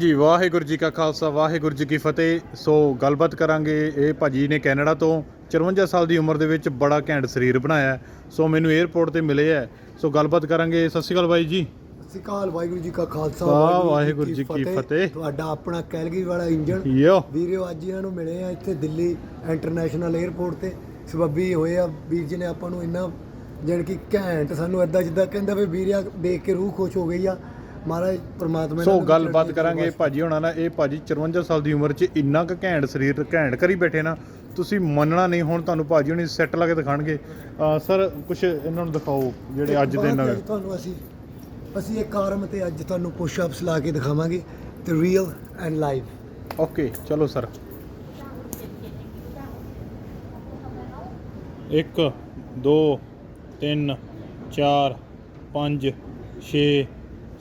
ਜੀ ਵਾਹਿਗੁਰੂ ਜੀ ਕਾ ਖਾਲਸਾ ਵਾਹਿਗੁਰੂ ਜੀ ਕੀ ਫਤਿਹ। ਸੋ ਗੱਲਬਾਤ ਕਰਾਂਗੇ ਇਹ ਭਾਜੀ ਨੇ ਕੈਨੇਡਾ ਤੋਂ 54 ਸਾਲ ਦੀ ਉਮਰ ਦੇ ਵਿੱਚ ਬੜਾ ਘੈਂਟ ਸਰੀਰ ਬਣਾਇਆ। ਸੋ ਮੈਨੂੰ 에ਅਰਪੋਰਟ ਤੇ ਮਿਲੇ ਹੈ। ਸੋ ਗੱਲਬਾਤ ਕਰਾਂਗੇ। ਸਤਿ ਸ਼੍ਰੀ ਅਕਾਲ ਬਾਈ ਜੀ। ਸਤਿ ਸ਼੍ਰੀ ਅਕਾਲ ਵਾਹਿਗੁਰੂ ਜੀ ਕਾ ਖਾਲਸਾ ਵਾਹ, ਵਾਹਿਗੁਰੂ ਜੀ ਕੀ ਫਤਿਹ। ਤੁਹਾਡਾ ਆਪਣਾ ਕੈਲਗਰੀ ਵਾਲਾ ਇੰਜਨ ਵੀਰਿਓ ਅੱਜ ਇਹਨਾਂ ਨੂੰ ਮਿਲੇ ਆ ਇੱਥੇ ਦਿੱਲੀ ਇੰਟਰਨੈਸ਼ਨਲ 에ਅਰਪੋਰਟ ਤੇ। ਸਬੱਬੀ ਹੋਏ ਆ ਵੀਰ ਜੀ ਨੇ ਆਪਾਂ ਨੂੰ ਇੰਨਾ ਜਾਣੀ ਕਿ ਘੈਂਟ ਸਾਨੂੰ ਐਦਾਂ ਜਿੱਦਾਂ ਕਹਿੰਦਾ ਵੀ ਵੀਰਿਆ ਦੇਖ ਕੇ ਰੂਹ ਖੁਸ਼ ਹੋ ਗਈ ਆ। ਮਹਾਰਾਜ ਪ੍ਰਮਾਤਮਾ ਸੋ ਗੱਲਬਾਤ ਕਰਾਂਗੇ ਭਾਜੀ ਹੋਣਾ ਨਾ ਇਹ ਭਾਜੀ 54 ਸਾਲ ਦੀ ਉਮਰ 'ਚ ਇੰਨਾ ਕੁ ਘੈਂਟ ਸਰੀਰ ਘੈਂਟ ਕਰੀ ਬੈਠੇ ਨਾ ਤੁਸੀਂ ਮੰਨਣਾ ਨਹੀਂ ਹੁਣ ਤੁਹਾਨੂੰ ਭਾਜੀ ਹੋਣੀ ਸੈੱਟ ਲਾ ਕੇ ਦਿਖਾਣਗੇ। ਸਰ ਕੁਝ ਇਹਨਾਂ ਨੂੰ ਦਿਖਾਓ ਜਿਹੜੇ ਅੱਜ ਦੇ ਨਵੇਂ ਤੁਹਾਨੂੰ ਅਸੀਂ ਅਸੀਂ ਇੱਕ ਕਾਰਮ ਤੇ ਅੱਜ ਤੁਹਾਨੂੰ ਪੁਸ਼ ਅਪਸ ਲਾ ਕੇ ਦਿਖਾਵਾਂਗੇ ਤੇ ਰੀਅਲ ਐਂਡ ਲਾਈਵ ਓਕੇ ਚਲੋ ਸਰ। ਇੱਕ ਦੋ ਤਿੰਨ ਚਾਰ ਪੰਜ ਛੇ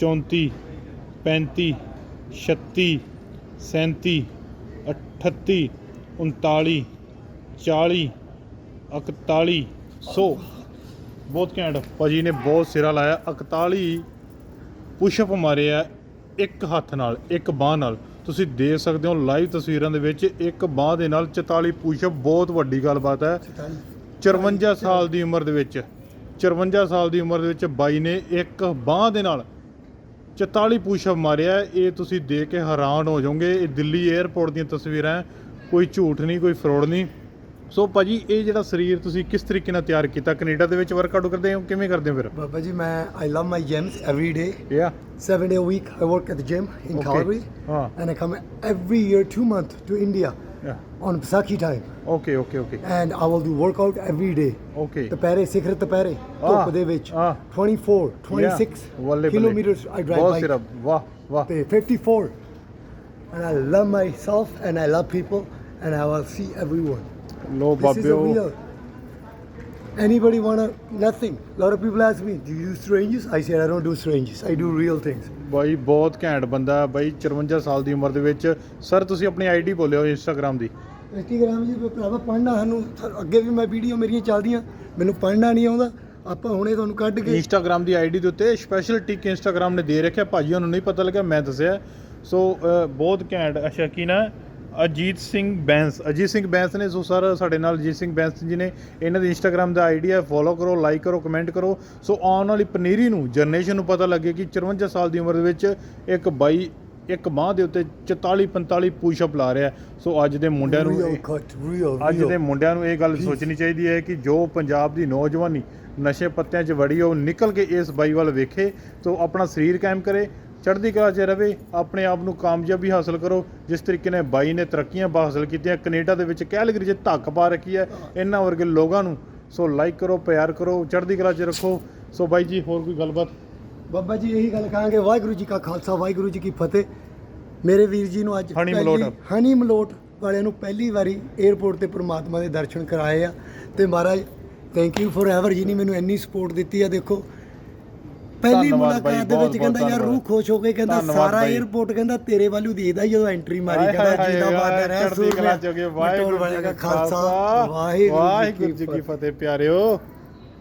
34 35 36 37 38 39 40 41 ਸੋ। ਬਹੁਤ ਘੈਂਟ। ਭਾਜੀ ਨੇ ਬਹੁਤ ਸਿਰਾ ਲਾਇਆ। 41 ਪੁਸ਼ਅਪ ਮਾਰੇ ਆ ਇੱਕ ਹੱਥ ਨਾਲ, ਇੱਕ ਬਾਹ ਨਾਲ। ਤੁਸੀਂ ਦੇਖ ਸਕਦੇ ਹੋ ਲਾਈਵ ਤਸਵੀਰਾਂ ਦੇ ਵਿੱਚ ਇੱਕ ਬਾਹ ਦੇ ਨਾਲ 44 ਪੁਸ਼ਅਪ ਬਹੁਤ ਵੱਡੀ ਗੱਲਬਾਤ ਹੈ। 54 ਸਾਲ ਦੀ ਉਮਰ ਦੇ ਵਿੱਚ 54 ਸਾਲ ਦੀ ਉਮਰ ਦੇ ਵਿੱਚ ਬਾਈ ਨੇ ਇੱਕ ਬਾਹ ਦੇ ਨਾਲ 44 ਪੁਸ਼ਅਪ ਮਾਰਿਆ। ਇਹ ਤੁਸੀਂ ਦੇਖ ਕੇ ਹੈਰਾਨ ਹੋ ਜਾਓਗੇ। ਇਹ ਦਿੱਲੀ 에ਅਰਪੋਰਟ ਦੀਆਂ ਤਸਵੀਰਾਂ। ਕੋਈ ਝੂਠ ਨਹੀਂ ਕੋਈ ਫਰੋਡ ਨਹੀਂ। ਸੋ ਭਾਜੀ ਇਹ ਜਿਹੜਾ ਸਰੀਰ ਤੁਸੀਂ ਕਿਸ ਤਰੀਕੇ ਨਾਲ ਤਿਆਰ ਕੀਤਾ? ਕੈਨੇਡਾ ਦੇ ਵਿੱਚ ਵਰਕਆਊਟ ਕਰਦੇ ਹੋ? ਕਿਵੇਂ ਕਰਦੇ ਹੋ ਫਿਰ? ਬਾਬਾ ਜੀ ਮੈਂ ਆਈ ਲਵ ਮਾਈ ਜਿਮਸ ਐਵਰੀ ਡੇ ਯਾ seven day a week I work at the gym in Okay. Calgary. Ah. and I come every year two month to India ਯਾ on Pasaki time okay okay okay and I will do workout every day okay ਦੁਪਹਿਰੇ ਸਿਖਰ ਦੁਪਹਿਰੇ ਧੁੱਪ ਦੇ ਵਿੱਚ ah. 24 26 ਬੱਲੇ kilometers I drive ਬਹੁਤ bike ਸਿਰਾ ਵਾਹ ਵਾਹ ਤੇ 54 and I love myself and I love people and I will see everyone low this is a ਬਾਬਿਓ real anybody wanna nothing? A lot of people ask me do you do syringes I said I don't do syringes I do real things. ਬਾਈ ਬਹੁਤ ਘੈਂਟ ਬੰਦਾ ਹੈ ਬਾਈ 54 ਸਾਲ ਦੀ ਉਮਰ ਦੇ ਵਿੱਚ। Sir ਤੁਸੀਂ ਆਪਣੀ ਆਈਡੀ ਬੋਲਿਓ ਇੰਸਟਾਗ੍ਰam ਦੀ। ਇੰਸਟਾਗ੍ਰਾਮ ਜੀ ਭਰਾਵਾ ਪੜ੍ਹਨਾ ਸਾਨੂੰ ਅੱਗੇ ਵੀ ਮੈਂ ਵੀਡੀਓ ਮੇਰੀਆਂ ਚੱਲਦੀਆਂ। ਮੈਨੂੰ ਪੜ੍ਹਨਾ ਨਹੀਂ ਆਉਂਦਾ। ਆਪਾਂ ਹੁਣੇ ਤੁਹਾਨੂੰ ਕੱਢ ਕੇ ਇੰਸਟਾਗ੍ਰam ਦੀ ਆਈਡੀ ਦੇ ਉੱਤੇ ਸਪੈਸ਼ਲ ਟਿਕ ਇੰਸਟਾਗ੍ਰam ਨੇ ਦੇ ਰੱਖਿਆ। ਭਾਜੀ ਨੂੰ ਨਹੀਂ ਪਤਾ ਲੱਗਾ ਮੈਂ ਦੱਸਿਆ। ਸੋ ਅ, ਬਹੁਤ ਘੈਂਟ ਅੱਛਾ ਕੀ ਨਾ? ਅਜੀਤ ਸਿੰਘ ਬੈਂਸ। ਅਜੀਤ ਸਿੰਘ ਬੈਂਸ ਨੇ ਸੋ ਸਰ ਸਾਡੇ ਨਾਲ ਅਜੀਤ ਸਿੰਘ ਬੈਂਸ ਜੀ ਨੇ ਇਹਨਾਂ ਦੀ ਇੰਸਟਾਗ੍ਰam ਦਾ ਆਈਡੀ ਹੈ ਫੋਲੋ ਕਰੋ ਲਾਈਕ ਕਰੋ ਕਮੈਂਟ ਕਰੋ। ਸੋ ਆਉਣ ਵਾਲੀ ਪਨੀਰੀ ਨੂੰ ਜਨਰੇਸ਼ਨ ਨੂੰ ਪਤਾ ਲੱਗੇ ਕਿ 54 ਸਾਲ ਦੀ ਉਮਰ ਦੇ ਵਿੱਚ ਇੱਕ ਬਾਈ ਇੱਕ ਬਾਹ ਦੇ ਉੱਤੇ 44 45 ਪੁਸ਼ਅਪ ਲਾ ਰਿਹਾ ਸੋ ਅੱਜ ਦੇ ਮੁੰਡਿਆਂ ਨੂੰ ਅੱਜ ਦੇ ਮੁੰਡਿਆਂ ਨੂੰ ਇਹ ਗੱਲ ਸੋਚਣੀ ਚਾਹੀਦੀ ਹੈ ਕਿ ਜੋ ਪੰਜਾਬ ਦੀ ਨੌਜਵਾਨੀ ਨਸ਼ੇ ਪੱਤਿਆਂ 'ਚ ਵੜੀ ਉਹ ਨਿਕਲ ਕੇ ਇਸ ਬਾਈ ਵੱਲ ਵੇਖੇ। ਤੋਂ ਆਪਣਾ ਸਰੀਰ ਕਾਇਮ ਕਰੇ। ਚੜ੍ਹਦੀ ਕਲਾ 'ਚ ਰਵੇ ਆਪਣੇ ਆਪ ਨੂੰ ਕਾਮਯਾਬੀ ਹਾਸਲ ਕਰੋ। ਜਿਸ ਤਰੀਕੇ ਨਾਲ ਬਾਈ ਨੇ ਤਰੱਕੀਆਂ ਹਾਸਲ ਕੀਤੀਆਂ ਕੈਨੇਡਾ ਦੇ ਵਿੱਚ ਕੈਲਗਰੀ 'ਚ ਧੱਕ ਪਾ ਰੱਖੀ ਹੈ। ਇਹਨਾਂ ਵਰਗੇ ਲੋਕਾਂ ਨੂੰ ਸੋ ਲਾਈਕ ਕਰੋ ਪਿਆਰ ਕਰੋ ਚੜ੍ਹਦੀ ਕਲਾ 'ਚ ਰੱਖੋ। ਸੋ ਬਾਈ ਜੀ ਹੋਰ ਕੋਈ ਗੱਲਬਾਤ? ਬਾਬਾ ਜੀ ਇਹੀ ਗੱਲ ਕਹਾਂਗੇ ਵਾਹਿਗੁਰੂ ਜੀ ਕਾ ਖਾਲਸਾ ਵਾਹਿਗੁਰੂ ਜੀ ਕੀ ਫਤਿਹ। ਮੇਰੇ ਵੀਰ ਜੀ ਨੂੰ ਅੱਜ ਪਹਿਲੀ- ਮਲੋਟ। ਹਨੀ ਮਲੋਟ ਵਾਲਿਆਂ ਨੂੰ ਪਹਿਲੀ ਵਾਰੀ 에ਅਰਪੋਰਟ ਤੇ ਪ੍ਰਮਾਤਮਾ ਦੇ ਦਰਸ਼ਨ ਕਰਾਏ ਆ। ਤੇ ਮਹਾਰਾਜ ਥੈਂਕ ਯੂ ਫॉर ਐਵਰ ਜੀ ਨੇ ਮੈਨੂੰ ਇੰਨੀ ਸਪੋਰਟ ਦਿੱਤੀ ਆ। ਦੇਖੋ ਪਹਿਲੀ ਮੁਲਾਕਾਤ ਦੇ ਵਿੱਚ ਕਹਿੰਦਾ ਯਾਰ ਰੂਹ। ਖੁਸ਼ ਹੋ ਕੇ ਕਹਿੰਦਾ ਸਾਰਾ। 에ਅਰਪੋਰਟ ਕਹਿੰਦਾ ਤੇਰੇ ਵੱਲੋਂ ਦੇਖਦਾ ਹੀ ਜਦੋਂ ਐਂਟਰੀ ਮਾਰੀ ਕਹਿੰਦਾ ਹਾਏ ਜਿੰਦਾ ਹਾਏ, ਬਾਦਰ ਹੈ ਚੜ੍ਹਦੀ ਕਲਾ 'ਚ ਹੋ ਗਏ ਵਾਹਿਗੁਰੂ ਜੀ ਵਾਹਿਗੁਰੂ ਕਾ ਖਾਲਸਾ ਖਾਲਸਾ ਵਾਹਿਗੁਰੂ ਵਾਹਿਗੁਰੂ ਜੀ ਕੀ ਫਤਿਹ ਪਿਆਰਿਓ